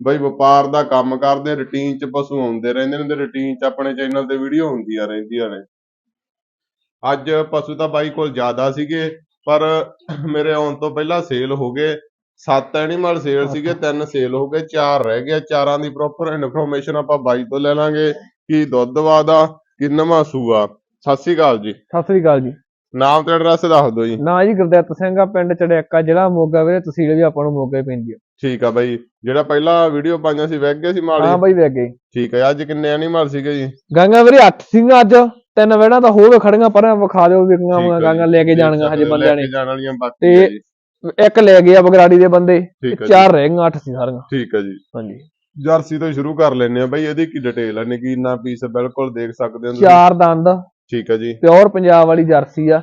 ਬਈ ਵਪਾਰ ਦਾ ਕੰਮ ਕਰਦੇ ਰੁਟੀਨ ਚ ਪਸ਼ੂ ਆਉਂਦੇ ਰਹਿੰਦੇ ਨੇ ਤੇ ਰੁਟੀਨ ਚ ਆਪਣੇ ਚੈਨਲ ਤੇ ਵੀਡੀਓ ਹੁੰਦੀਆਂ ਰਹਿੰਦੀਆਂ ਨੇ। ਅੱਜ ਪਸ਼ੂ ਤਾਂ ਬਾਈ ਕੋਲ ਜ਼ਿਆਦਾ ਸੀਗੇ ਪਰ ਮੇਰੇ ਆਉਣ ਤੋਂ ਪਹਿਲਾਂ ਸੇਲ ਹੋ ਗਏ। ਸੱਤ ਐਨੀਮਲ ਸੇਲ ਸੀਗੇ ਤਿੰਨ ਸੇਲ ਹੋ ਗਏ ਚਾਰ ਰਹਿ ਗਏ। ਚਾਰਾਂ ਦੀ ਪ੍ਰੋਪਰ ਇਨਫੋਰਮੇਸ਼ਨ ਆਪਾਂ ਬਾਈ ਤੋਂ ਲੈ ਲਾਂਗੇ ਕੀ ਦੁੱਧ ਵਾਦਾ ਕਿੰਨਵਾਂ ਸੂਆ। ਸਤਿ ਸ਼੍ਰੀ ਅਕਾਲ ਜੀ। ਸਤਿ ਸ੍ਰੀ ਅਕਾਲ ਜੀ। ਨਾਮ ਤੇ ਐਡਰੈਸ ਦੱਸ ਦਿਓ ਜੀ। ਨਾਂ ਜੀ ਗੁਰਦਿੱਤ ਸਿੰਘ ਆ ਪਿੰਡ ਚੜਿਆਕਾ ਜ਼ਿਲ੍ਹਾ ਮੋਗਾ ਵੀਰੇ ਤਹਿਸੀਲ ਵੀ ਆਪਾਂ ਨੂੰ ਮੋਗਾ ਹੀ ਪੈਂਦੀ ਆ। ਠੀਕ ਆ ਬਾਈ ਜਿਹੜਾ ਪਹਿਲਾਂ ਵੀਡੀਓ ਪਾਈਆਂ ਸੀ ਵਗ ਗਏ ਸੀ ਹਾਂ ਮਾਲੀ ਬਾਈ ਵੇ ਗਏ। ਠੀਕ ਆ ਅੱਜ ਕਿੰਨੇ ਐਨੀਮਲ ਸੀਗੇ ਜੀ? ਗਾਂਗਾ ਵੀਰੇ 8 ਸਿੰਘ ਅੱਜ ਤਿੰਨ ਵੇੜਾਂ ਤਾਂ ਹੋਰ ਖੜੀਆਂ ਪਰ ਵਿਖਾ ਦਿਓ ਵਿਕੀਆਂ ਠੀਕ ਆ ਵਾ ਗਾਂਗਾ ਜੀ। ਲੈ ਕੇ ਜਾਣੀਆਂ ਹਜੇ ਬੰਦਿਆਂ ਲੈ ਨੇ। ਕੇ ਜਾਣ ਵਾਲੀਆਂ ਬਾਕੀ ਤੇ ਆ ਜੀ। ਇੱਕ ਲੈ ਗਏ ਆ ਬਗਰਾੜੀ ਦੇ ਬੰਦੇ ਤੇ ਠੀਕ ਆ ਜੀ। ਚਾਰ ਰਹਿ ਗਈਆਂ 8 ਸੀ ਸਾਰੀਆਂ। ਠੀਕ ਆ ਜੀ। ਹਾਂਜੀ। ਜਰਸੀ ਤੋਂ ਸ਼ੁਰੂ ਕਰ ਲੈਨੇ ਆ ਬਾਈ ਇਹਦੀ ਕੀ ਡਿਟੇਲ ਹੈ ਨਗੀਨਾ ਪੀਸ ਬਿਲਕੁਲ ਦੇਖ ਸਕਦੇ ਹੋ ਤੁਸੀਂ? ਚਾਰ ਦੰਦ ਠੀਕ ਆ ਜੀ। ਪਿਓਰ ਪੰਜਾਬ ਵਾਲੀ ਜਰਸੀ ਆ।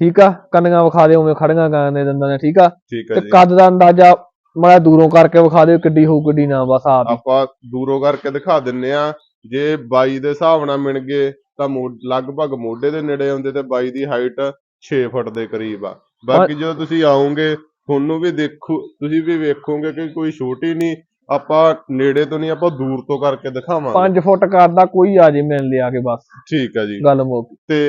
ਠੀਕ ਆ ਕੰਨੀਆਂ ਵਿਖਾ ਦਿਓ ਉਵੇਂ ਖੜੀਆਂ ਗਾਂ ਦੇ ਦੰਦਾਂ ਨੇ ਠੀਕ ਆ? ਠੀਕ ਆ ਤੇ ਜੀ। ਕੱਦ ਦਾ ਅੰਦਾਜ਼ਾ ਮਾੜਾ ਦੂਰੋਂ ਕਰਕੇ ਵਿਖਾ ਦਿਓ ਕਿੱਡੀ ਹੋਊ ਕਿੱਡੀ ਨਾ ਬਸ ਆਪ ਹੀ। ਆਪਾਂ ਦੂਰੋਂ ਕਰਕੇ ਦਿਖਾ ਦਿੰਨੇ ਆ ਜੇ ਬਾਈ ਦੇ ਹਿਸਾਬ ਨਾਲ ਮਿਣ ਗਏ ਤਾਂ ਮੋ- ਲਗਭਗ ਮੋਢੇ ਦੇ ਨੇੜੇ ਆਉਂਦੇ ਤੇ ਬਾਈ ਦੀ ਹਾਈਟ 6 ਫੁੱਟ ਦੇ ਕਰੀਬ ਆ। ਬਾਕੀ ਜਦੋਂ ਤੁਸੀਂ ਆਓਗੇ ਤੁਹਾਨੂੰ ਵੀ ਦੇਖੋ ਤੁਸੀਂ ਵੀ ਵੇਖੋਗੇ ਕਿ ਕੋਈ ਛੋਟੀ ਨਹੀਂ ਆਪਾਂ ਨੇੜੇ ਤੋਂ ਨਹੀਂ ਆਪਾਂ ਦੂਰ ਤੋਂ ਕਰਕੇ ਦਿਖਾਵਾਂਗੇ। 5 ਫੁੱਟ ਕਰਦਾ ਕੋਈ ਆ ਜੇ ਮਿਲਣ ਲਿਆ ਕੇ ਬਸ। ਠੀਕ ਆ ਜੀ। ਗੱਲ ਮੁੱਕ ਤੇ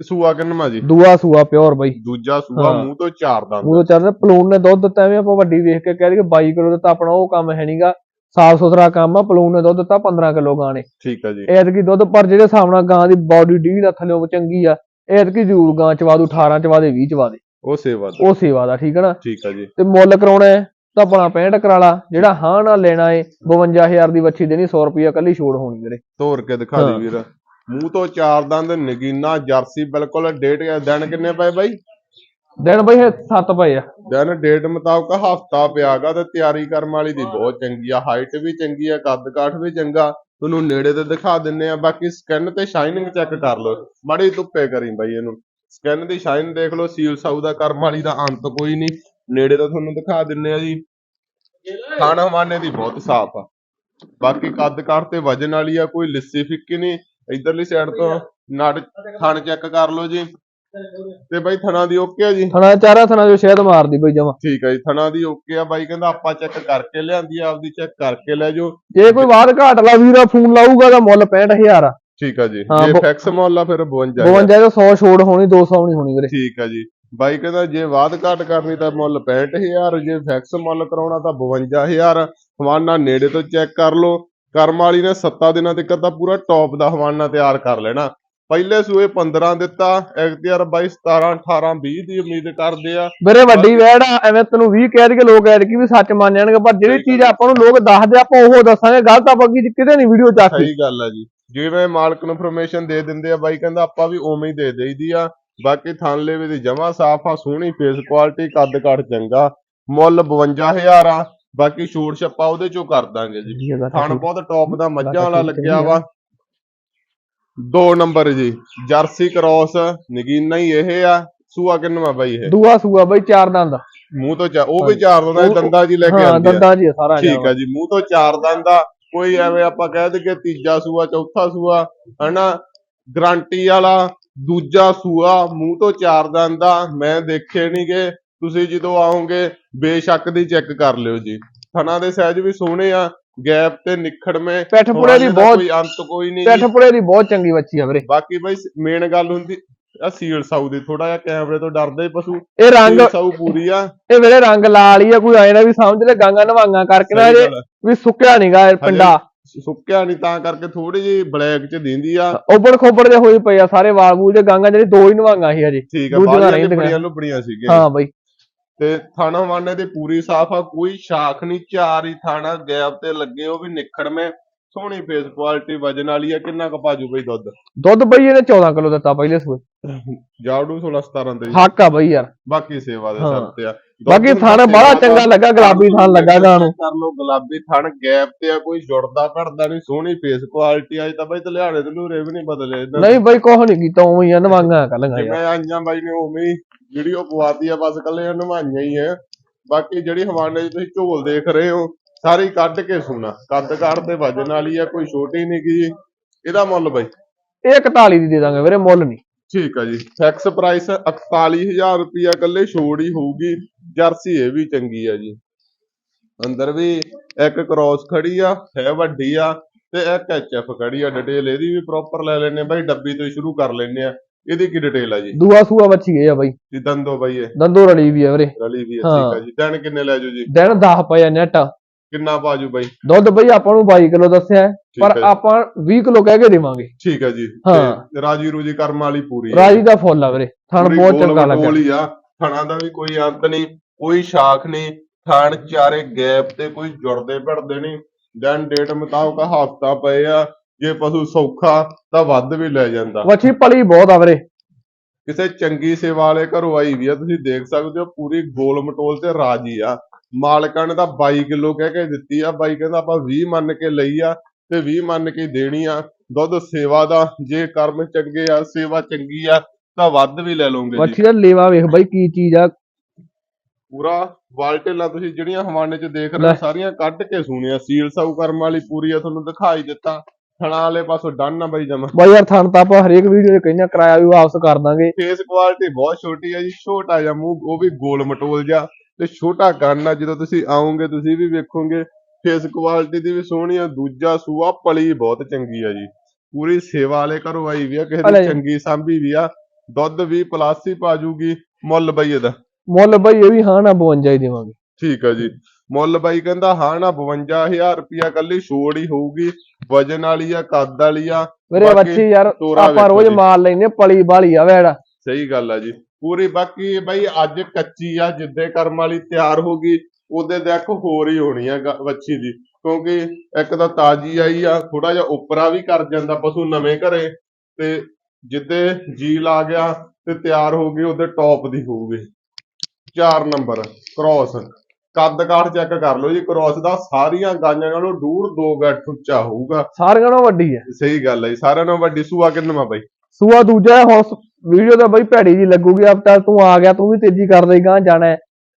ਸੂਆ ਕਿੰਨਵਾਂ ਜੀ? ਦੂਆ ਸੂਆ ਪਿਓਰ ਬਈ। ਦੂਜਾ ਸੂਆ ਹਾਂ। ਮੂੰਹ ਤੋਂ ਚਾਰ ਦੰਦ। ਉਹ ਚੱਲ ਪਲੂਨ ਨੇ ਦੁੱਧ ਦਿੱਤਾ ਐਵੇਂ ਆਪਾਂ ਵੱਡੀ ਵੇਖ ਕੇ ਕਹਿ ਦਈਏ 22 ਕਿਲੋ ਦਿੱਤਾ ਆਪਣਾ ਉਹ ਕੰਮ ਹੈ ਨਹੀਂਗਾ ਸਾਫ਼ ਸੁਥਰਾ ਕੰਮ ਆ ਪਲੂਨ ਨੇ ਦੁੱਧ ਦਿੱਤਾ 15 ਕਿਲੋ ਗਾਂ ਨੇ। ਠੀਕ ਆ ਜੀ। ਐਤਕੀ ਦੁੱਧ ਪਰ ਜਿਹੜੇ ਹਿਸਾਬ ਨਾਲ ਗਾਂ ਦੀ ਬਾਡੀ ਡੀ ਦਾ ਥੱਲੇ ਚੰਗੀ ਆ ਐਤਕੀ ਜ਼ਰੂਰ ਗਾਂ ਚਵਾ ਦੂ 18 ਚਵਾ ਦੇ 20 ਚਵਾ ਦੇ। ਉਹ ਸੇਵਾ ਦਾ। ਉਹ ਸੇਵਾ ਦਾ ਠੀਕ ਹੈ ਨਾ? ਠੀਕ ਆ ਜੀ। ਤੇ ਮੁੱਲ ਕਰਾਉਣਾ ਹੈ ਤਾਂ ਆਪਣਾ 65 ਕਰਾਲਾ ਜਿਹੜਾ ਹਾਂ ਨਾਲ ਲੈਣਾ ਏ 52000 ਦੀ ਵੱਛੀ ਦੇਣੀ 100 ਰੁਪਿਆ ਕੱਲੀ ਛੋੜ ਹੋਣੀ ਵੀਰੇ ਤੋੜ ਕੇ ਦਿਖਾ ਹਾਂ। ਦੇ ਵੀਰ। ਮੂੰਹ ਤੋਂ ਚਾਰ ਦੰਦ ਨਗੀਨਾ ਜਰਸੀ ਬਿਲਕੁਲ ਡੇਟ ਦਿਨ ਕਿੰਨੇ ਪਏ ਬਾਈ? ਦਿਨ ਬਈ ਇਹ ਸੱਤ ਪਏ ਆ। ਦਿਨ ਡੇਟ ਮੁਤਾਬਕ ਹਫਤਾ ਪਿਆਗਾ ਤੇ ਤਿਆਰੀ ਕਰਨ ਵਾਲੀ ਦੀ ਬਹੁਤ ਚੰਗੀ ਆ ਹਾਈਟ ਵੀ ਚੰਗੀ ਆ ਕੱਦ ਕਾਠ ਵੀ ਚੰਗਾ। ਤੁਹਾਨੂੰ ਨੇੜੇ ਤੇ ਦਿਖਾ ਦਿੰਨੇ ਆ ਬਾਕੀ ਸਕਿਨ ਤੇ ਸ਼ਾਈਨਿੰਗ ਚੈੱਕ ਕਰ ਲਓ। ਮਾੜੀ ਧੁੱਪੇ ਕਰੀ ਬਾਈ ਇਹਨੂੰ। ਸਕਿਨ ਦੀ ਸ਼ਾਈਨ ਦੇਖ ਲਓ ਸੀਲ ਸਾਊ ਦਾ ਕਰਮ ਵਾਲੀ ਦਾ ਅੰਤ ਕੋਈ ਨਹੀਂ। ਨੇੜੇ ਤੋਂ ਤੁਹਾਨੂੰ ਦਿਖਾ ਦਿੰਨੇ ਆ ਜੀ। ਖਾਣਾ ਹਵਾਨੇ ਦੀ ਬਹੁਤ ਸਾਫ਼ ਆ। ਬਾਕੀ ਕੱਦ ਕਾਠ ਤੇ ਵਜਨ ਵਾਲੀ ਆ ਕੋਈ ਲਿੱਸੀ ਫਿੱਕੀ ਨਹੀਂ। ਇਧਰਲੀ ਸਾਈਡ ਤੋਂ ਨੜ ਥਣ ਚੈੱਕ ਕਰ ਲਓ ਜੀ। ਤੇ ਬਾਈ ਥਣਾ ਦੀ ਓਕੇ ਆ ਜੀ? ਥਣਾ ਚਾਰਾ ਥਣਾ ਜੋ ਸ਼ਹਿਦ ਮਾਰਦੀ ਬਈ ਜਮਾ। ਠੀਕ ਹੈ ਜੀ ਥਣਾ ਦੀ ਓਕੇ ਆ। ਬਾਈ ਕਹਿੰਦਾ ਆਪਾਂ ਚੈੱਕ ਕਰਕੇ ਲਿਆਂਦੀ ਆ ਆਪਦੀ ਚੈੱਕ ਕਰਕੇ ਲੈ ਜਾਓ। ਜੇ ਕੋਈ ਬਾਅਦ ਘਾਟ ਲਾ ਵੀਰਾ ਫੋਨ ਲਾਊਗਾ ਤਾਂ ਮੁੱਲ 65000 ਆ। ਠੀਕ ਆ ਜੀ। ਜੇ ਫੈਕਸ ਮੁੱਲ ਆ ਫਿਰ 52 ਹਜ਼ਾਰ। 52 ਤੋਂ 100 ਛੋੜ ਹੋਣੀ 200 ਨਹੀਂ ਹੋਣੀ ਵੀਰੇ। ਠੀਕ ਆ ਜੀ। ਬਾਈ ਕਹਿੰਦਾ ਜੇ ਵਾਧ ਘੱਟ ਕਰਨੀ ਤਾਂ ਮੁੱਲ 65000 ਜੇ ਫੈਕਸ ਮੁੱਲ ਕਰਾਉਣਾ ਤਾਂ 52000 ਹਵਾਨਾ ਨੇੜੇ ਤੋਂ ਚੈੱਕ ਕਰ ਲਓ। ਕਰਮ ਵਾਲੀ ਨੇ 7 ਦਿਨਾਂ ਤੱਕ ਤਾਂ ਪੂਰਾ ਟੌਪ ਦਾ ਹਵਾਨਾ ਤਿਆਰ ਕਰ ਲੈਣਾ। ਪਹਿਲੇ ਸੂਏ 15 ਦਿੱਤਾ ਐਕਟੀਆਰ 22 17 18 20 ਦੀ ਉਮੀਦ ਕਰਦੇ ਆ। ਵੀਰੇ ਵੱਡੀ ਵੈੜ ਆ ਐਵੇਂ ਤੈਨੂੰ 20 ਕਹਿ ਦੇ ਲੋਕ ਐਤਕੀ ਵੀ ਸੱਚ ਮੰਨ ਜਾਣਗੇ ਪਰ ਜਿਹੜੀ ਚੀਜ਼ ਆਪਾਂ ਨੂੰ ਲੋਕ ਦੱਸਦੇ ਆਪਾਂ ਉਹ ਦੱਸਾਂਗੇ ਗਲਤ ਆਪਾਂ ਕੀ ਕਿਤੇ ਨਹੀਂ ਵੀਡੀਓ ਚੱਕ ਸਹੀ ਗੱਲ ਆ ਜੀ। ਜਿਵੇਂ ਮਾਲਕ ਨੂੰ ਇਨਫੋਰਮੇਸ਼ਨ ਦੇ ਦਿੰਦੇ ਆ ਬਾਈ ਕਹਿੰਦਾ ਆਪਾਂ ਵੀ ਉਵੇਂ ਹੀ ਦੇ ਦੇਈਦੀ ਆ। ਬਾਕੀ ਥਾਂਲੇ ਵੀ ਦੀ ਜਮਾ ਸਾਫ਼ ਆ ਸੋਹਣੀ ਫੇਸ ਕੁਆਲਿਟੀ ਕੱਦ ਕੱਟ ਚੰਗਾ। ਮੁੱਲ 52000 ਆ। ਬਾਕੀ ਛੂਟ ਛੱਪਾ ਉਹਦੇ ਚੋਂ ਕਰ ਦਾਂਗੇ ਜੀ। ਥਣ ਬਹੁਤ ਟੌਪ ਦਾ ਮੱਝਾਂ ਵਾਲਾ ਲੱਗਿਆ ਵਾ। ਦੋ ਨੰਬਰ ਜੀ ਜਰਸੀ ਕ੍ਰੋਸ ਨਗੀਨਾ ਹੀ ਇਹ ਆ ਸੂਆ ਕਿੰਨਵਾ ਬਾਈ ਇਹ? ਦੂਆ ਸੂਆ ਬਈ ਚਾਰ ਦੰਦ। ਮੂੰਹ ਤੋਂ ਚਾ ਉਹ ਵੀ ਚਾਰ ਦੰਦਾਂ ਦੀ ਦੰਦਾਂ ਜੀ ਲੈ ਕੇ ਹਾਂ ਆਉਂਦੀ ਆ। ਦੰਦਾਂ ਜੀ ਸਾਰਾ ਠੀਕ ਆ ਜੀ ਮੂੰਹ ਤੋਂ ਚਾਰ ਦੰਦ ਕੋਈ ਐਵੇਂ ਆਪਾਂ ਕਹਿ ਦਈਏ ਤੀਜਾ ਸੂਆ ਚੌਥਾ ਸੂਆ ਹਨਾ? ਗਰੰਟੀ ਵਾਲਾ ਦੂਜਾ ਸੂਆ ਮੂੰਹ ਤੋਂ ਚਾਰ ਦੰਦ ਮੈਂ ਦੇਖੇ ਨਹੀਂਗੇ ਤੁਸੀਂ ਜਦੋਂ ਆਓਗੇ ਬੇਸ਼ੱਕ ਦੀ ਚੈੱਕ ਕਰ ਲਿਓ ਜੀ। ਥਣਾ ਦੇ ਸਾਈਜ਼ ਵੀ ਸੋਹਣੇ ਆ ਗੈਪ ਤੇ ਨਿਖੜਵੇਂ ਪਿੱਠ ਪੁੜੇ ਦੀ ਬਹੁਤ ਕੋਈ ਅੰਤ ਕੋਈ ਨਹੀਂ ਪਿੱਠ ਜੀ। ਪੁੜੇ ਦੀ ਬਹੁਤ ਚੰਗੀ ਬੱਚੀ ਆ ਵੀਰੇ। ਬਾਕੀ ਬਈ ਮੇਨ ਗੱਲ ਹੁੰਦੀ ਆ ਸੀਲ ਸਾਊ ਦੀ ਥੋੜਾ ਜਿਹਾ ਕੈਮਰੇ ਤੋਂ ਡਰਦਾ ਪਸ਼ੂ। ਇਹ ਰੰਗ ਸਾਊ ਪੂਰੀ ਆ। ਇਹ ਵੀਰੇ ਰੰਗ ਲਾਲ ਹੀ ਆ ਕੋਈ ਆਏ ਨਾ ਵੀ ਸਮਝ ਲੈ ਗਾਂਗਾ ਨਵਾਂਗਾ ਕਰਕੇ ਨਾ ਇਹ। ਵੀ ਸੁੱਕਿਆ ਨਹੀਂਗਾ ਪਿੰਡਾ। ਸੁੱਕਿਆ ਨਹੀਂ ਤਾਂ ਕਰਕੇ ਥੋੜੀ ਜਿਹੀ ਬਲੈਕ ਚ ਦਿੰਦੀ ਆ। ਉੱਬੜ ਖੋਬੜ ਦੇ ਹੋਈ ਪਏ ਆ ਸਾਰੇ ਵਾਲ ਵੂਲ ਦੇ ਗਾਂਗਾ ਜਿਹੜੀ ਦੋ ਹੀ ਨਵਾਂਗਾ ਸੀ ਹਜੇ। ਠੀਕ ਆ ਦੂਜੀਆਂ ਬਾਹਲੀਆਂ ਰਹਿੰਦੀਆਂ। ਲਿਬੜੀਆਂ ਲੁਬੜੀਆਂ ਸੀਗੀਆਂ। ਹਾਂ ਬਈ। ਤੇ ਥਾਣਾ ਮਾਨੇ ਦੀ ਪੂਰੀ ਸਾਫ਼ ਆ ਕੋਈ ਸ਼ਾਖ ਨਹੀਂ ਚਾਰ ਹੀ ਥਾਣਾ ਗੈਪ ਤੇ ਲੱਗੇ ਉਹ ਵੀ ਨਿਖੜਵੇਂ ਸੋਹਣੀ ਫੇਸ ਕੁਆਲਿਟੀ ਵਜਨ ਵਾਲੀ ਆ ਕਿੰਨਾ ਕੁ ਪਾਜੂ ਬਈ ਦੁੱਧ? ਦੁੱਧ ਬਈ ਇਹਨੇ 14 ਕਿਲੋ ਦਿੱਤਾ ਪਹਿਲੇ ਸੂਏ। ਜਾੜੂ 16 17 ਦੇ। ਜੀ। ਹੱਕ ਆ ਬਈ ਯਾਰ। ਬਾਕੀ ਸੇਵਾ ਦੇ। ਸਿਰ ਤੇ ਆ। ਬਾਕੀ ਥਣ ਬੜਾ ਚੰਗਾ ਲੱਗਾ ਗੁਲਾਬੀ ਥਣ ਲੱਗਾ ਗਾਂ ਨੂੰ ਕਰ ਲੋ ਗੁਲਾਬੀ ਥਣ ਗੈਪ ਤੇ ਆ ਕੋਈ ਜੁੜਦਾ ਘੜਦਾ ਨਹੀਂ ਸੋਹਣੀ ਫੇਸ ਕੁਆਲਿਟੀ ਅੱਜ ਤਾਂ ਬਈ ਤਲਿਆੜੇ ਤੇ ਲੂਰੇ ਵੀ ਨਹੀਂ ਬਦਲੇ। ਨਹੀਂ ਬਈ ਕੁਛ ਨਹੀਂ ਕੀਤਾ ਉਵੇਂ ਹੀ ਆ ਨਵਾਂਗਾ ਕੱਲਾਂਗਾ ਯਾਰ ਜਿਵੇਂ ਆਈਆਂ ਬਾਈ ਨੇ ਉਵੇਂ ਹੀ ਵੀਡੀਓ ਪਵਾਤੀ ਆ ਬਸ ਕੱਲੇ ਨਵਾਈਆਂ ਹੀ ਆ। ਬਾਕੀ ਜਿਹੜੀ ਹਵਾਨੇ 'ਚ ਤੁਸੀਂ ਝੋਲ ਦੇਖ ਰਹੇ ਹੋ ਸਾਰੀ ਕੱਢ ਕੇ ਸੁਣਾ। ਕੱਦ ਕੱਢ ਤੇ ਵਜਨ ਵਾਲੀ ਆ ਕੋਈ ਛੋਟੀ ਨਹੀਂ ਗੀ। ਇਹਦਾ ਮੁੱਲ ਬਾਈ? ਇਹ 41 ਦੀ ਦੇ ਦਾਂਗੇ ਵੀਰੇ ਮੁੱਲ ਨਹੀਂ। ਠੀਕ ਆ ਜੀ। ਫਿਕਸ ਪ੍ਰਾਈਸ 41000 ਰੁਪਿਆ ਕੱਲੇ ਛੋੜ ਹੀ ਹੋਊਗੀ। ਜਰਸੀ ਇਹ ਵੀ ਚੰਗੀ ਆ ਜੀ। ਅੰਦਰ ਵੀ ਇੱਕ ਕ੍ਰੋਸ ਖੜੀ ਆ ਹੈ ਵੱਡੀ ਆ ਤੇ ਇੱਕ ਐਚਐਫ ਖੜੀ ਆ। ਡਿਟੇਲ ਇਹਦੀ ਵੀ ਪ੍ਰੋਪਰ ਲੈ ਲੈਨੇ ਬਾਈ ਡੱਬੀ ਤੋਂ ਸ਼ੁਰੂ ਕਰ ਲੈਨੇ ਆ। ਇਹਦੀ ਕੀ ਡਿਟੇਲ ਆ ਜੀ? ਦੂਆ ਸੂਆ ਬੱਚੀ ਗਈ ਆ ਬਈ। ਜੀ ਦੰਦੋ ਬਾਈ ਇਹ। ਦੰਦੋ ਰਲੀ ਵੀ ਆ ਵੀਰੇ। ਰਲੀ ਵੀ ਆ ਹਾਂ। ਠੀਕ ਆ ਜੀ। ਦਿਨ ਕਿੰਨੇ ਲੈ ਜਾਓ ਜੀ? ਦਿਨ 10 ਪਏ ਆ ਨੈਟ ਕਿੰਨਾ ਪਾਜੂ ਬਾਈ? ਦੁੱਧ ਬਈ ਆਪਾਂ ਨੂੰ 22 ਕਿਲੋ ਦੱਸਿਆ। ਹੈ, ਪਰ ਹੈ। ਆਪਾਂ 20 ਕਿਲੋ ਕਹਿ ਕੇ ਦੇਵਾਂਗੇ। ਠੀਕ ਹੈ ਜੀ। ਹਾਂ। ਤੇ ਰਾਜੀ ਰੂਜੀ ਕਰਮ ਵਾਲੀ ਪੂਰੀ। ਰਾਜੀ ਦਾ ਫੁੱਲ ਆ ਵੀਰੇ। ਥਣ ਬਹੁਤ ਚੰਗਾ ਲੱਗਾ ਹੀ ਥਣਾ ਦਾ ਵੀ ਕੋਈ ਅੰਤ ਨਹੀਂ ਕੋਈ ਸ਼ਾਖ ਨਹੀਂ। ਥਣ ਚਾਰੇ ਗੈਪ ਤੇ ਕੋਈ ਜੁੜਦੇ ਭੜਦੇ ਨਹੀਂ। ਦਿਨ ਡੇਟ ਮੁਤਾਬਕ ਹਫਤਾ ਪਏ ਆ। ਜੇ ਪਸ਼ੂ ਸੌਖਾ ਤਾਂ ਵੱਧ ਵੀ ਲੈ ਜਾਂਦਾ। ਵੱਛੀ ਪਲੀ ਬਹੁਤ ਆ ਵੀਰੇ। ਕਿਸੇ ਚੰਗੀ ਸੇਵਾ ਵਾਲੇ ਘਰੋਂ ਆਈ ਵੀ ਆ ਤੁਸੀਂ ਦੇਖ ਸਕਦੇ ਹੋ ਪੂਰੀ ਗੋਲ ਮਟੋਲ ਤੇ ਰਾਜੀ ਆ। ਮਾਲਕਾਂ ਨੇ ਤਾਂ 22 ਕਿਲੋ ਕਹਿ ਕੇ ਦਿੱਤੀ ਆ ਬਾਈ ਕਹਿੰਦਾ ਆਪਾਂ 20 ਮੰਨ ਕੇ ਲਈ ਆ ਤੇ 20 ਮੰਨ ਕੇ ਦੇਣੀ ਆ। ਦੁੱਧ ਸੇਵਾ ਦਾ ਜੇ ਕਰਮ ਚੰਗੇ ਆ ਸੇਵਾ ਚੰਗੀ ਆ ਤਾਂ ਵੱਧ ਵੀ ਲੈ ਲਓਗੇ ਵੱਛੀ ਦਾ ਲੇਵਾ ਵੇਖ ਬਈ ਕੀ ਚੀਜ਼ ਆ। ਪੂਰਾ ਵਾਲਟੇਲਾ ਤੁਸੀਂ ਜਿਹੜੀਆਂ ਹਵਾਨੇ 'ਚ ਦੇਖ ਰਹੇ ਸਾਰੀਆਂ ਕੱਢ ਕੇ ਸੁਣਿਆ। ਸੀਲ ਸਾਊ ਕਰਮ ਵਾਲੀ ਪੂਰੀ ਆ ਤੁਹਾਨੂੰ ਦਿਖਾਈ ਦਿੱਤਾ। ਥਣਾ ਵਾਲੇ ਪਾਸੋਂ ਡਨ ਆ ਬਾਈ ਜਮਾ। ਬਈ ਯਾਰ ਥਣ ਤਾਂ ਆਪਾਂ ਹਰੇਕ ਵੀਡੀਓ 'ਚ ਕਹਿੰਦੇ ਆ, ਕਿਰਾਇਆ ਵੀ ਵਾਪਸ ਕਰ ਦਾਂਗੇ। ਫੇਸ ਕੁਆਲਿਟੀ ਬਹੁਤ ਛੋਟੀ ਆ ਜੀ ਛੋਟਾ ਜਿਹਾ ਮੂੰਹ ਉਹ ਵੀ ਗੋਲ ਮਟੋਲ ਜਿਹਾ ਤੇ ਛੋਟਾ ਕੰਨ ਆ ਜਦੋਂ ਤੁਸੀਂ ਆਓਗੇ ਤੁਸੀਂ ਵੀ ਵੇਖੋਗੇ ਫੇਸ ਕੁਆਲਿਟੀ ਦੀ ਵੀ ਸੋਹਣੀ ਆ ਦੂਜਾ ਸੂਆ ਪਲੀ ਬਹੁਤ ਚੰਗੀ ਆ ਜੀ। ਪੂਰੀ ਸੇਵਾ ਵਾਲੇ ਘਰੋਂ ਆਈ ਵੀ ਆ ਕਿਸੇ ਦੀ ਜੀ। ਚੰਗੀ ਸਾਂਭੀ ਵੀ ਆ ਦੁੱਧ ਵੀ ਪਲੱਸ ਪਾ ਜੂਗੀ ਮੁੱਲ ਬਈ ਇਹਦਾ। ਮੁੱਲ ਬਈ ਇਹ ਵੀ ਹਾਂ ਨਾ 52 ਹੀ ਦੇਵਾਂਗੇ। ਠੀਕ ਆ ਜੀ। ਮੁੱਲ ਬਾਈ ਕਹਿੰਦਾ ਹਾਂ ਨਾ 52000 ਰੁਪਿਆ ਕੱਲੀ ਛੋੜ ਹੀ ਹੋਊਗੀ ਵਜਨ ਵਾਲੀ ਆ ਕੱਦ ਵਾਲੀ ਆ। ਬਾਕੀ ਵੱਛੀ ਯਾਰ ਆਪਾਂ ਰੋਜ਼। ਮਾਲ ਲੈਨੇ ਪਲੀ ਬਾਲੀ ਆ ਵੇੜਾ। ਸਹੀ ਗੱਲ ਆ ਜੀ। ਪੂਰੀ ਬਾਕੀ ਬਈ ਅੱਜ ਕੱਚੀ ਆ ਜਿੱਦੇ ਕਰਮ ਵਾਲੀ ਤਿਆਰ ਹੋ ਗਈ ਉਹਦੇ ਦੇਖ ਹੋਰ ਹੀ ਹੋਣੀ ਆ ਵੱਛੀ ਦੀ। ਕਿਉਂਕਿ ਇੱਕ ਤਾਂ ਤਾਜੀ ਆਈ ਆ ਥੋੜਾ ਜਿਹਾ ਉਪਰਾ ਵੀ ਕਰ ਜਾਂਦਾ ਪਸ਼ੂ ਨਵੇਂ ਘਰੇ ਤੇ ਜਿੱਦੇ ਜੀ ਲਾ ਗਿਆ ਤੇ ਤਿਆਰ ਹੋ ਗਈ ਉਹਦੇ ਟੌਪ ਦੀ ਹੋਊਗੀ। 4 ਨੰਬਰ ਕ੍ਰੋਸ ਕੱਦ ਕਾਠ ਚੈੱਕ ਕਰ ਲਓ ਜੀ ਕ੍ਰੋਸ ਦਾ ਸਾਰੀਆਂ ਗਾਈਆਂ ਨਾਲੋਂ ਦੂਰ 2 ਗੱਠ ਉੱਚਾ ਹੋਊਗਾ। ਸਾਰਿਆਂ ਨਾਲੋਂ ਵੱਡੀ ਹੈ। ਸਹੀ ਗੱਲ ਹੈ ਜੀ ਸਾਰਿਆਂ ਨਾਲੋਂ ਵੱਡੀ ਸੂਆ ਕਿੰਨਵਾਂ ਬਾਈ? ਸੂਆ ਦੂਜਾ ਹੈ, ਹੁਣ ਵੀਡੀਓ ਤਾਂ ਬਈ ਭੈੜੀ ਜੀ ਲੱਗੂਗੀ ਅਬ ਤਾਂ ਤੂੰ ਆ ਗਿਆ ਤੂੰ ਵੀ ਤੇਜ਼ੀ ਕਰ ਦੇ ਗਾਂ ਜਾਣਾ ਹੈ।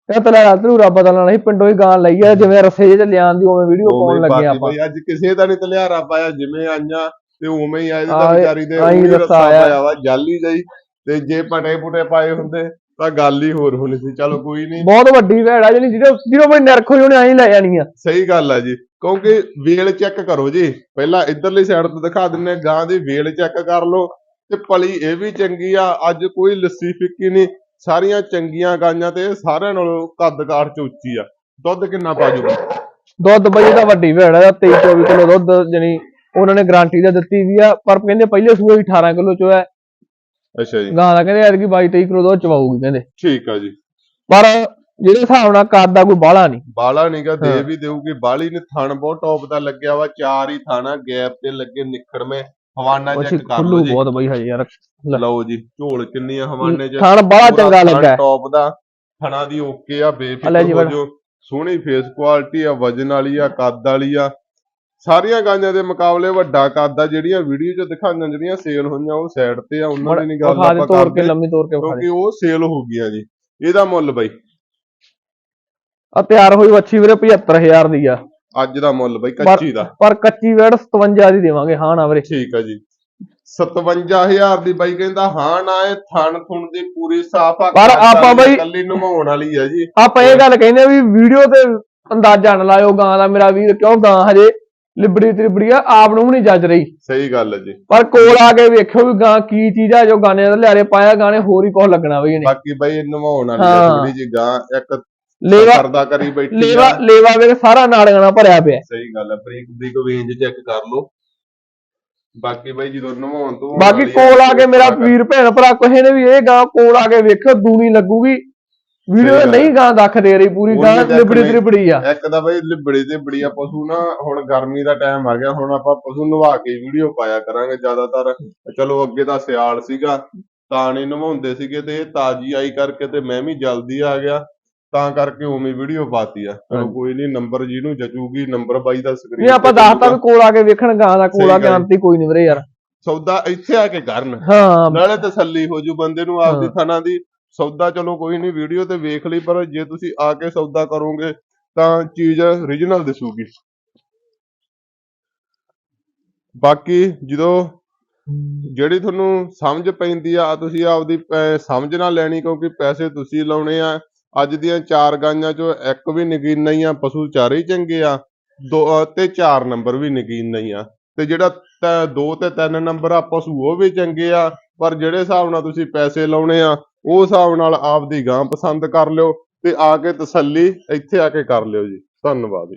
ਤੇ ਤੇਰਾ ਰਾਤ ਨੂੰ ਰੱਬ ਦਾ ਨਹੀਂ ਪਿੰਡੋਂ ਹੀ ਗਾਂ ਲਈ ਹੈ ਜਿਵੇਂ ਰਸੇ ਜਿਹੇ ਚ ਲਿਆਉਣ ਦੀ ਉਵੇਂ ਵੀਡੀਓ ਪਾਉਣ ਲੱਗੇ ਆਪਾਂ। ਬਈ ਅੱਜ ਕਿਸੇ ਦਾ ਨਹੀਂ ਤਲਿਆਰਾ ਪਾਇਆ ਜਿਵੇਂ ਆਈਆਂ ਤੇ ਉਵੇਂ ਹੀ ਆ ਇਹਦੇ ਇਹ- ਵਿਚਾਰੀ ਦੇ ਉਵੇਂ ਹੀ ਰੱਸਾ ਆਇਆ। ਵਾ ਜਾਲੀ ਜਾਈ ਤੇ ਜੇ ਪਟੇ ਪੁਟੇ ਪਾਏ ਹੁੰਦੇ ਤਾਂ ਗੱਲ ਹੀ ਹੋਰ ਹੋਣੀ ਸੀ। ਚਲੋ ਕੋਈ ਨਹੀਂ। ਬਹੁਤ ਵੱਡੀ ਭੈੜ ਆ ਜਿਹੜੀ ਜਿਹਦੇ ਜਿਹਦੇ ਬਈ ਨਰਖ ਉਹਨੇ ਐਂ ਲੈ ਜਾਣੀ ਆ। ਸਹੀ ਗੱਲ ਆ ਜੀ। ਕਿਉਂਕਿ ਵੇਲ ਚੈੱਕ ਕਰੋ ਜੀ। ਪਹਿਲਾਂ ਇਧਰਲੀ ਸਾਈਡ ਤੋਂ ਦਿਖਾ ਦਿੰਨੇ ਗਾਂ ਦੀ ਵੇਲ ਚੈੱਕ ਕਰ ਲਓ। ਤੇ ਪਲੀ ਇਹ ਵੀ ਚੰਗੀ ਆ ਅੱਜ ਕੋਈ ਲੱਸੀ ਫਿੱਕੀ ਨਹੀਂ। ਸਾਰੀਆਂ ਚੰਗੀਆਂ ਗਾਈਆਂ ਤੇ ਸਾਰਿਆਂ ਨਾਲੋਂ ਕੱਦ ਕਾਠ ਚ ਉੱਚੀ ਆ। ਦੁੱਧ ਕਿੰਨਾ ਪਾ ਜੂਗੀ? ਦੁੱਧ ਬਈ ਇਹਦਾ ਵੱਡੀ ਭੈੜ ਆ 23 24 ਕਿਲੋ ਦੁੱਧ ਜਣੀ ਉਹਨਾਂ ਨੇ ਗਾਰੰਟੀ ਦਾ ਦਿੱਤੀ ਵੀ ਆ। ਪਰ ਕਹਿੰਦੇ ਪਹਿਲੇ ਸੂਏ ਹੀ 18 ਕਿਲੋ ਚੋਇਆ ਅੱਛਾ ਜੀ। ਗਾਂ ਦਾ ਕਹਿੰਦੇ ਐਤਕੀ 22 23 ਕਿਲੋ ਦੁੱਧ ਚਵਾਊਗੀ ਕਹਿੰਦੇ। ਠੀਕ ਆ ਜੀ। ਪਰ ਜਿਹੜੇ ਹਿਸਾਬ ਨਾਲ ਕੱਦ ਦਾ ਕੋਈ ਬਾਹਲਾ ਨਹੀਂ। ਬਾਲਾ ਨੀਗਾ ਦੇ। ਵੀ ਦੇਊਗੀ। ਬਾਲੀ ਨੇ ਥਣ ਬਹੁਤ ਟੌਪ ਦਾ ਲੱਗਿਆ ਵਾ ਚਾਰ ਹੀ ਥਾਣਾ ਗੈਪ ਤੇ ਲੱਗੇ ਨਿਖੜਵੇਂ ਹਵਾਨਾ ਉਹ ਚੈੱਕ ਕਰ ਖੁੱਲੂ ਲਓ ਜੀ। ਬਹੁਤ ਬਈ ਹਜੇ ਯਾਰ। ਲਓ ਜੀ ਝੋਲ ਕਿੰਨੀਆਂ ਹਵਾਨੇ ਚ। ਥਣ ਬੜਾ ਚੰਗਾ ਲੱਗਾ ਟੌਪ ਦਾ। ਥਣਾ ਦੀ ਓਕੇ ਆ ਲੈ ਬੇਫਿਕਰ ਜੀ ਹੋ ਬੜਾ। ਜੋ ਸੋਹਣੀ ਫੇਸ ਕੁਆਲਿਟੀ ਆ ਵਜਨ ਵਾਲੀ ਆ ਕੱਦ ਵਾਲੀ ਆ। ਸਾਰੀਆਂ ਗਾਂਜਾਂ ਦੇ ਮੁਕਾਬਲੇ ਵੱਡਾ ਕੱਦ ਆ ਜਿਹੜੀਆਂ ਵੀਡੀਓ 'ਚ ਦਿਖਾਈਆਂ ਜਿਹੜੀਆਂ ਸੇਲ ਹੋਈਆਂ ਉਹ ਸਾਈਡ ਤੇ ਆ ਉਹਨਾਂ ਦੀ ਨਹੀਂ ਗੱਲ ਆਪਾਂ ਕਰਦੇ ਲੰਮੀ ਤੋੜ ਕੇ ਵਿਖਾ ਦੇ। ਕਿਉਂਕਿ ਉਹ ਸੇਲ ਹੋ ਗਈਆਂ ਜੀ। ਇਹਦਾ ਮੁੱਲ ਬਾਈ। ਆ ਤਿਆਰ ਹੋਈ ਵੱਛੀ ਵੀਰੇ 75000 ਦੀ ਆ। ਅੱਜ ਦਾ ਮੁੱਲ ਬਾਈ ਕੱਚੀ ਦਾ। ਪਰ ਕੱਚੀ ਵੇੜ 57 ਦੀ ਦੇਵਾਂਗੇ ਹਾਂ ਨਾ ਵੀਰੇ। ਠੀਕ ਆ ਜੀ। 57000 ਦੀ ਬਾਈ ਕਹਿੰਦਾ ਹਾਂ ਨਾ ਇਹ ਥਣ ਥੁਣ ਦੀ ਪੂਰੀ ਸਾਫ਼ ਆ ਪਰ ਆਪਾਂ ਬਾਈ- ਇਕੱਲੀ ਨਮਾਉਣ ਵਾਲੀ ਆ ਜੀ। ਆਪਾਂ ਇਹ ਗੱਲ ਕਹਿੰਦੇ ਆ ਵੀ ਵੀਡੀਓ ਤੇ ਅੰਦਾਜ਼ਾ ਨਾ ਲਾਇਓ ਗਾਂ ਦਾ ਮੇਰਾ ਵੀਰ ਕਿਉਂ ਗਾਂ ਹਜੇ? ਲਿਬੜੀ ਤ੍ਰਿਬੜੀ ਆ ਆਪ ਨੂੰ ਵੀ ਨਹੀਂ ਜੱਜ ਰਹੀ। ਸਹੀ ਗੱਲ ਹੈ ਜੀ। ਪਰ ਕੋਲ ਆ ਕੇ ਵੇਖਿਓ ਵੀ ਗਾਂ ਕੀ ਚੀਜ਼ ਆ ਜੋ ਗਾਣੇ ਦਾ ਲਿਆਰੇ ਪਾਇਆ ਗਾਣੇ ਹੋਰ ਹੀ ਕੁਝ ਲੱਗਣਾ ਬਈ ਇਹਨੇ। ਬਾਕੀ ਬਾਈ ਇਹ ਨਮਾਉਣ ਵਾਲੀ ਹਾਂ। ਥੋੜੀ ਜੀ ਗਾਂ ਇੱਕ ਲੇਵਾ ਕਰਦਾ ਕਰੀ ਬੈਠੀ ਲੇਵਾ ਆ। ਲੇਵਾ ਵੇਖ ਸਾਰਾ ਨਾਲੀਆਂ ਨਾਲ ਭਰਿਆ ਪਿਆ। ਸਹੀ ਗੱਲ ਹੈ ਬਰੀਕ ਬਰੀਕ ਵੇਂਜ ਚੈੱਕ ਕਰ ਲਓ। ਬਾਕੀ ਬਾਈ ਜਦੋਂ ਨਮਾਉਣ ਤੋਂ ਬਾਕੀ ਕੋਲ ਆ ਕੇ ਮੇਰਾ ਵੀਰ ਭੈਣ ਭਰਾ ਕਿਸੇ ਨੇ ਵੀ ਇਹ ਗਾਂ ਕੋਲ ਆ ਕੇ ਵੇਖਿਓ ਦੂਣੀ ਲੱਗੂਗੀ। ਵੀਡੀਓ ਨਹੀਂ ਗਾਂ ਦੱਖ ਦੇ ਰਹੀ ਪੂਰੀ ਗਾਂ ਲਿਬੜੀ। ਤ੍ਰਿਬੜੀ ਆ ਇੱਕ ਤਾਂ ਬਈ ਲਿਬੜੀ ਤੇ ਬੜੀ ਆ ਪਸ਼ੂ ਨਾ ਹੁਣ ਗਰਮੀ ਦਾ ਟਾਈਮ ਆ ਗਿਆ ਹੁਣ ਆਪਾਂ ਪਸ਼ੂ ਨਵਾ ਕੇ ਵੀਡੀਓ ਪਾਇਆ ਕਰਾਂਗੇ ਜ਼ਿਆਦਾਤਰ ਚਲੋ ਅੱਗੇ ਤਾਂ ਸਿਆਲ ਸੀਗਾ ਤਾਂ ਨਹੀਂ ਨਵਾਉਂਦੇ ਸੀਗੇ ਤੇ ਇਹ ਤਾਜੀ ਆਈ ਕਰਕੇ ਤੇ ਮੈਂ ਵੀ ਜਲਦੀ ਆ ਗਿਆ ਤਾਂ ਕਰਕੇ ਉਵੇਂ ਵੀਡੀਓ ਪਾਤੀ ਆ। ਕੋਈ ਨਹੀਂ ਨੰਬਰ ਜਿਹਨੂੰ ਜਚੂਗੀ ਨੰਬਰ ਬਾਈ ਦਾ ਸਕਰੀਨ ਨਹੀਂ ਆਪਾਂ ਦੱਸਤਾ ਵੀ ਕੋਲ ਆ ਕੇ ਵੇਖਣ ਗਾਂ ਦਾ ਕੋਲ ਆ ਕੇ। ਆਂਤੀ ਕੋਈ ਨਹੀਂ ਵੀਰੇ ਯਾਰ ਸੌਦਾ ਇੱਥੇ ਆ ਕੇ ਕਰਨ ਹਾਂ ਨਾਲੇ ਤਸੱਲੀ ਹੋ ਜੂ ਬੰਦੇ ਨੂੰ ਆਪਦੀ। ਥਣਾ ਦੀ ਸੌਦਾ ਚਲੋ ਕੋਈ ਨਹੀਂ ਵੀਡੀਓ ਤੇ ਵੇਖ ਲਈ ਪਰ ਜੇ ਤੁਸੀਂ ਆ ਕੇ ਸੌਦਾ ਕਰੋਗੇ ਤਾਂ ਚੀਜ਼ ਓਰੀਜਨਲ ਦਿਸੂਗੀ। ਬਾਕੀ ਜਦੋਂ ਜਿਹੜੀ ਤੁਹਾਨੂੰ ਸਮਝ ਪੈਂਦੀ ਆ ਤੁਸੀਂ ਆਪਦੀ ਅਹ, ਸਮਝ ਨਾਲ ਲੈਣੀ ਕਿਉਂਕਿ ਪੈਸੇ ਤੁਸੀਂ ਲਾਉਣੇ ਆ। ਅੱਜ ਦੀਆਂ ਚਾਰ ਗਾਈਆਂ ਚੋਂ ਇੱਕ ਵੀ ਨਗੀਨਾ ਹੀ ਆ ਪਸ਼ੂ ਚਾਰੇ ਹੀ ਚੰਗੇ ਆ। ਦੋ ਤੇ ਚਾਰ ਨੰਬਰ ਵੀ ਨਗੀਨਾ ਹੀ ਆ। ਤੇ ਜਿਹੜਾ ਦੋ ਤੇ ਤਿੰਨ ਨੰਬਰ ਆ ਪਸ਼ੂ ਉਹ ਵੀ ਚੰਗੇ ਆ। ਪਰ ਜਿਹੜੇ ਹਿਸਾਬ ਨਾਲ ਤੁਸੀਂ ਪੈਸੇ ਲਾਉਣੇ ਆ ਉਹ ਹਿਸਾਬ ਨਾਲ ਆਪਦੀ ਗਾਂ ਪਸੰਦ ਕਰ ਲਿਓ ਤੇ ਆ ਕੇ ਤਸੱਲੀ ਇੱਥੇ ਆ ਕੇ ਕਰ ਲਿਓ ਜੀ। ਧੰਨਵਾਦ ਜੀ।